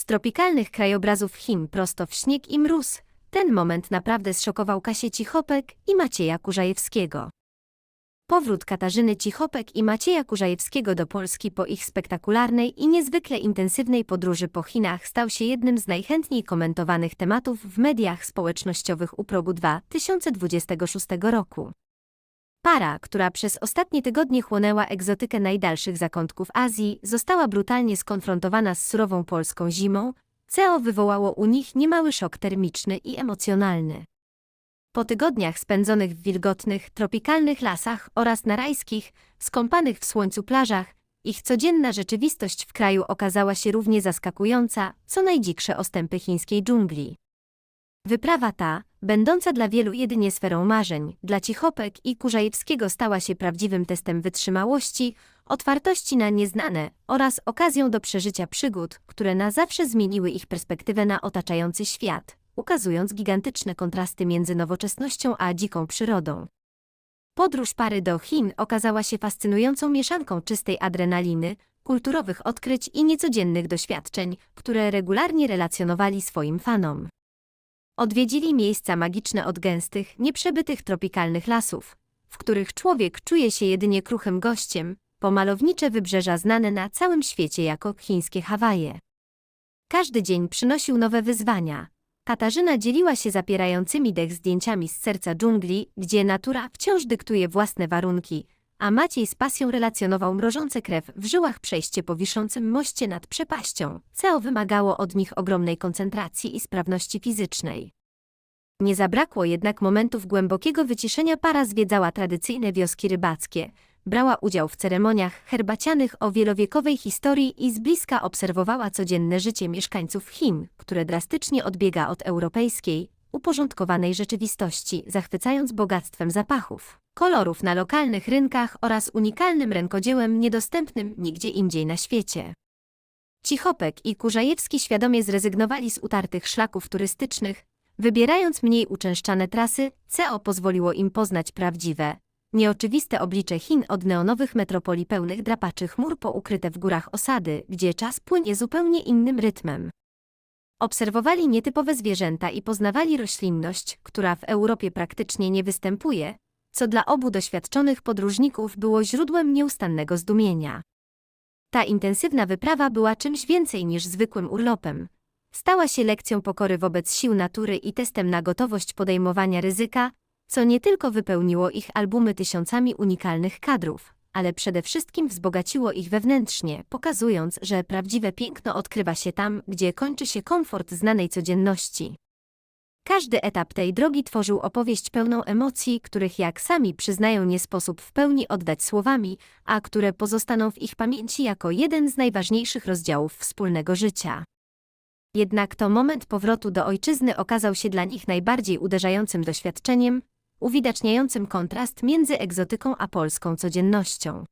Z tropikalnych krajobrazów Chin prosto w śnieg i mróz, ten moment naprawdę zszokował Kasię Cichopek i Macieja Kurzajewskiego. Powrót Katarzyny Cichopek i Macieja Kurzajewskiego do Polski po ich spektakularnej i niezwykle intensywnej podróży po Chinach stał się jednym z najchętniej komentowanych tematów w mediach społecznościowych u progu 2026 roku. Para, która przez ostatnie tygodnie chłonęła egzotykę najdalszych zakątków Azji, została brutalnie skonfrontowana z surową polską zimą, co wywołało u nich niemały szok termiczny i emocjonalny. Po tygodniach spędzonych w wilgotnych, tropikalnych lasach oraz na rajskich, skąpanych w słońcu plażach, ich codzienna rzeczywistość w kraju okazała się równie zaskakująca, co najdziksze ostępy chińskiej dżungli. Wyprawa ta, będąca dla wielu jedynie sferą marzeń, dla Cichopek i Kurzajewskiego stała się prawdziwym testem wytrzymałości, otwartości na nieznane oraz okazją do przeżycia przygód, które na zawsze zmieniły ich perspektywę na otaczający świat, ukazując gigantyczne kontrasty między nowoczesnością a dziką przyrodą. Podróż pary do Chin okazała się fascynującą mieszanką czystej adrenaliny, kulturowych odkryć i niecodziennych doświadczeń, które regularnie relacjonowali swoim fanom. Odwiedzili miejsca magiczne od gęstych, nieprzebytych tropikalnych lasów, w których człowiek czuje się jedynie kruchym gościem, po malownicze wybrzeża znane na całym świecie jako chińskie Hawaje. Każdy dzień przynosił nowe wyzwania. Katarzyna dzieliła się zapierającymi dech zdjęciami z serca dżungli, gdzie natura wciąż dyktuje własne warunki, a Maciej z pasją relacjonował mrożące krew w żyłach przejście po wiszącym moście nad przepaścią, co wymagało od nich ogromnej koncentracji i sprawności fizycznej. Nie zabrakło jednak momentów głębokiego wyciszenia. Para zwiedzała tradycyjne wioski rybackie, brała udział w ceremoniach herbacianych o wielowiekowej historii i z bliska obserwowała codzienne życie mieszkańców Chin, które drastycznie odbiega od europejskiej, uporządkowanej rzeczywistości, zachwycając bogactwem zapachów, kolorów na lokalnych rynkach oraz unikalnym rękodziełem niedostępnym nigdzie indziej na świecie. Cichopek i Kurzajewski świadomie zrezygnowali z utartych szlaków turystycznych, wybierając mniej uczęszczane trasy, co pozwoliło im poznać prawdziwe, nieoczywiste oblicze Chin od neonowych metropolii pełnych drapaczy chmur po ukryte w górach osady, gdzie czas płynie zupełnie innym rytmem. Obserwowali nietypowe zwierzęta i poznawali roślinność, która w Europie praktycznie nie występuje, co dla obu doświadczonych podróżników było źródłem nieustannego zdumienia. Ta intensywna wyprawa była czymś więcej niż zwykłym urlopem. Stała się lekcją pokory wobec sił natury i testem na gotowość podejmowania ryzyka, co nie tylko wypełniło ich albumy tysiącami unikalnych kadrów, ale przede wszystkim wzbogaciło ich wewnętrznie, pokazując, że prawdziwe piękno odkrywa się tam, gdzie kończy się komfort znanej codzienności. Każdy etap tej drogi tworzył opowieść pełną emocji, których jak sami przyznają nie sposób w pełni oddać słowami, a które pozostaną w ich pamięci jako jeden z najważniejszych rozdziałów wspólnego życia. Jednak to moment powrotu do ojczyzny okazał się dla nich najbardziej uderzającym doświadczeniem, uwidaczniającym kontrast między egzotyką a polską codziennością.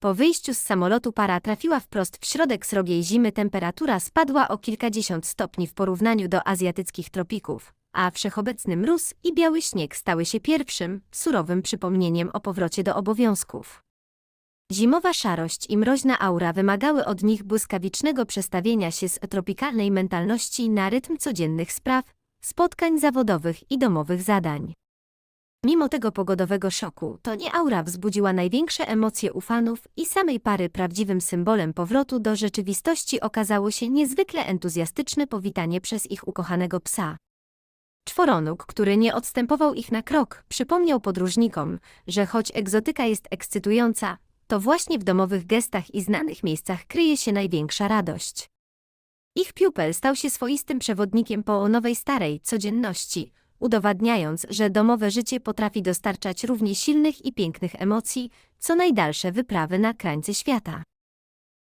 Po wyjściu z samolotu para trafiła wprost w środek srogiej zimy temperatura spadła o kilkadziesiąt stopni w porównaniu do azjatyckich tropików, a wszechobecny mróz i biały śnieg stały się pierwszym, surowym przypomnieniem o powrocie do obowiązków. Zimowa szarość i mroźna aura wymagały od nich błyskawicznego przestawienia się z tropikalnej mentalności na rytm codziennych spraw, spotkań zawodowych i domowych zadań. Mimo tego pogodowego szoku, to nie aura wzbudziła największe emocje u fanów i samej pary prawdziwym symbolem powrotu do rzeczywistości okazało się niezwykle entuzjastyczne powitanie przez ich ukochanego psa. Czworonóg, który nie odstępował ich na krok, przypomniał podróżnikom, że choć egzotyka jest ekscytująca, to właśnie w domowych gestach i znanych miejscach kryje się największa radość. Ich piupel stał się swoistym przewodnikiem po nowej starej codzienności, udowadniając, że domowe życie potrafi dostarczać równie silnych i pięknych emocji, co najdalsze wyprawy na krańce świata.